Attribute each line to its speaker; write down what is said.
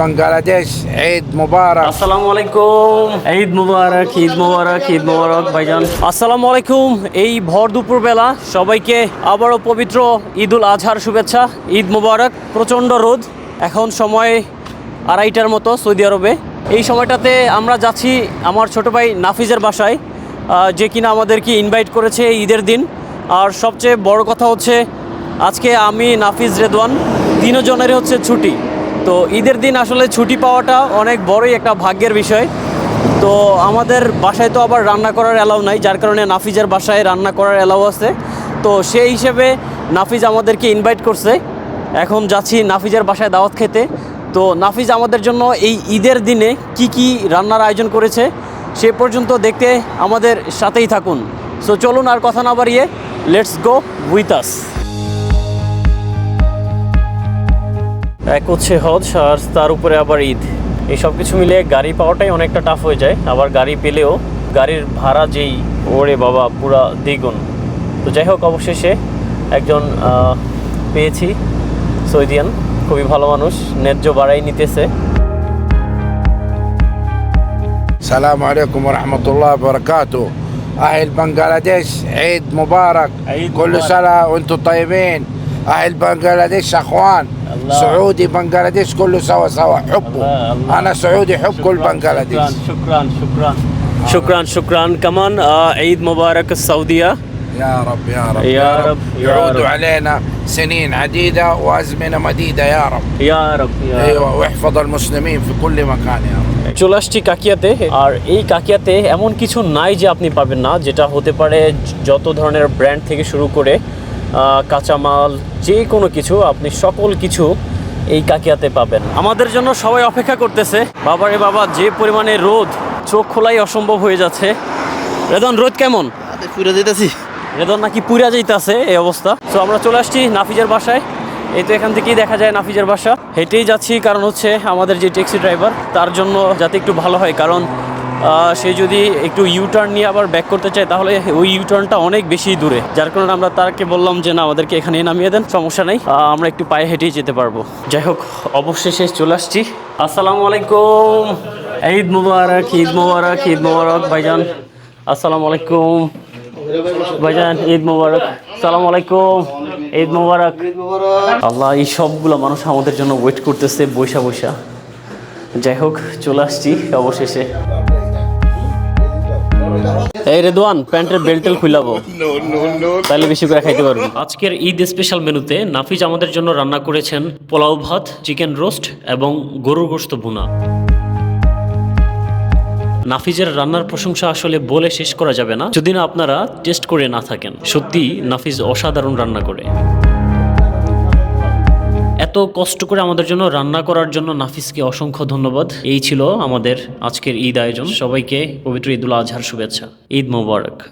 Speaker 1: বাংলাদেশ ঈদ মুবারক।
Speaker 2: আসসালামু আলাইকুম। ঈদ মুবারক ঈদ মুবারক ঈদ মুবারক ভাইজান। আসসালামু আলাইকুম। এই ভর দুপুর বেলা সবাইকে আবারও পবিত্র ঈদুল আজহার শুভেচ্ছা ঈদ মুবারক প্রচণ্ড রোদ। এখন সময় আড়াইটার মতো সৌদি আরবে। এই সময়টাতে আমরা যাচ্ছি আমার ছোট ভাই নাফিজের বাসায় যে কিনা আমাদেরকে ইনভাইট করেছে ঈদের দিন। আর সবচেয়ে বড় কথা হচ্ছে আজকে আমি নাফিজ রেদওয়ান তিনজনেরই হচ্ছে ছুটি। তো ঈদের দিন আসলে ছুটি পাওয়াটা অনেক বড়ই একটা ভাগ্যের বিষয়। তো আমাদের বাসায় তো আবার রান্না করার অ্যালাউ নাই, যার কারণে নাফিজের বাসায় রান্না করার অ্যালাউ আছে। তো সেই হিসেবে নাফিজ আমাদেরকে ইনভাইট করছে। এখন যাচ্ছি নাফিজের বাসায় দাওয়াত খেতে। তো নাফিজ আমাদের জন্য এই ঈদের দিনে কি কি রান্নার আয়োজন করেছে, সে পর্যন্ত দেখতে আমাদের সাথেই থাকুন। সো চলুন আর কথা না বাড়িয়ে লেটস গো উইথ আস এক হচ্ছে হজ আর তার উপরে আবার ঈদ এই সব কিছু মিলে গাড়ি পাওয়াটাই অনেকটা টাফ হয়ে যায় আবার গাড়ি পেলেও গাড়ির ভাড়া যেই ওরে বাবা পুরা দ্বিগুণ তো যাই হোক অবশেষে একজন আহ, পেয়েছি সৌদিয়ান খুবই ভালো মানুষ ন্যায্য বাড়াই নিতেছে
Speaker 1: السلام عليكم ورحمة الله وبركاته أهل بنغلاديش عيد مبارك
Speaker 2: عيد
Speaker 1: كل
Speaker 2: مبارك.
Speaker 1: سنة وأنتم طيبين أهل بنغلاديش أخوان
Speaker 2: الله.
Speaker 1: سعودي بنغلاديش كله سوا سوا حبه
Speaker 2: الله، الله.
Speaker 1: أنا سعودي حب كل بنغلاديش
Speaker 2: শুক্রান শুক্রান শুক্রান শুক্রান কামান ঈদ মুবারক সৌদিয়া
Speaker 1: يا رب يا رب
Speaker 2: يا رب، يا
Speaker 1: يعود
Speaker 2: رب.
Speaker 1: علينا سنين عديدة وأزمنة مديدة يا رب
Speaker 2: ইয়া রব ইয়া রব।
Speaker 1: أيوة واحفظ المسلمين في كل مكان يا رب
Speaker 2: চলে আসছি কাকিয়াতে আর এই কাকিয়াতে এমন কিছু নাই যে আপনি পাবেন না যেটা হতে পারে যত ধরনের ব্র্যান্ড থেকে শুরু করে আহ, কাঁচামাল যে কোনো কিছু আপনি সকল কিছু এই কাকিয়াতে পাবেন। আমাদের জন্য সবাই অপেক্ষা করতেছে বাবারে বাবা যে পরিমাণে রোদ চোখ খোলাই অসম্ভব হয়ে যাচ্ছে। রেদন রোদ কেমন?
Speaker 3: পুরো যেতেছি
Speaker 2: রেদন নাকি পুরা যাইতেছে এই অবস্থা। তো আমরা চলে আসছি নাফিজের বাসায়। এই তো এখান থেকেই দেখা যায় নাফিজের বাসা। হেঁটেই যাচ্ছি কারণ হচ্ছে আমাদের যে ট্যাক্সি ড্রাইভার তার জন্য যাতে একটু ভালো হয় কারণ সে যদি একটু ইউ টার্ন নিয়ে আবার ব্যাক করতে চায়, তাহলে ওই ইউ টার্নটা অনেক বেশি দূরে। যার কারণে আমরা তাকে বললাম যে, না আমাদেরকে এখানে নামিয়ে দেন, সমস্যা নেই। আমরা একটু পায়ে হেঁটেই যেতে পারব। যাই হোক, অবশেষে চলে আসছি। আসসালামু আলাইকুম। ঈদ মুবারক ঈদ মুবারক ঈদ মুবারক, ভাইজান। আসসালামু আলাইকুম। ভাইজান, ঈদ মোবারক। সালাম আলাইকুম। ঈদ মোবারক। আল্লাহ, এই সবগুলো মানুষ আমাদের জন্য ওয়েট করতেছে বৈশা বৈশা যাই হোক, চলে আসছি অবশেষে। এই রেদওয়ান প্যান্টের বেল্টেল খুলাবো তাহলে বেশি করে খাইতে পারব। আজকের ঈদ স্পেশাল মেনুতে নাফিজ আমাদের জন্য রান্না করেছেন পোলাও ভাত চিকেন রোস্ট এবং গরুর গোস্ত ভুনা। নাফিজের রান্নার প্রশংসা আসলে বলে শেষ করা যাবে না যদি না আপনারা টেস্ট করে না থাকেন। সত্যি নাফিজ অসাধারণ রান্না করে। এত কষ্ট করে আমাদের জন্য রান্না করার জন্য নাফিসকে অসংখ্য ধন্যবাদ। এই ছিল আমাদের আজকের ঈদ আয়োজন। সবাইকে পবিত্র ঈদুল আজহার শুভেচ্ছা। ঈদ মোবারক।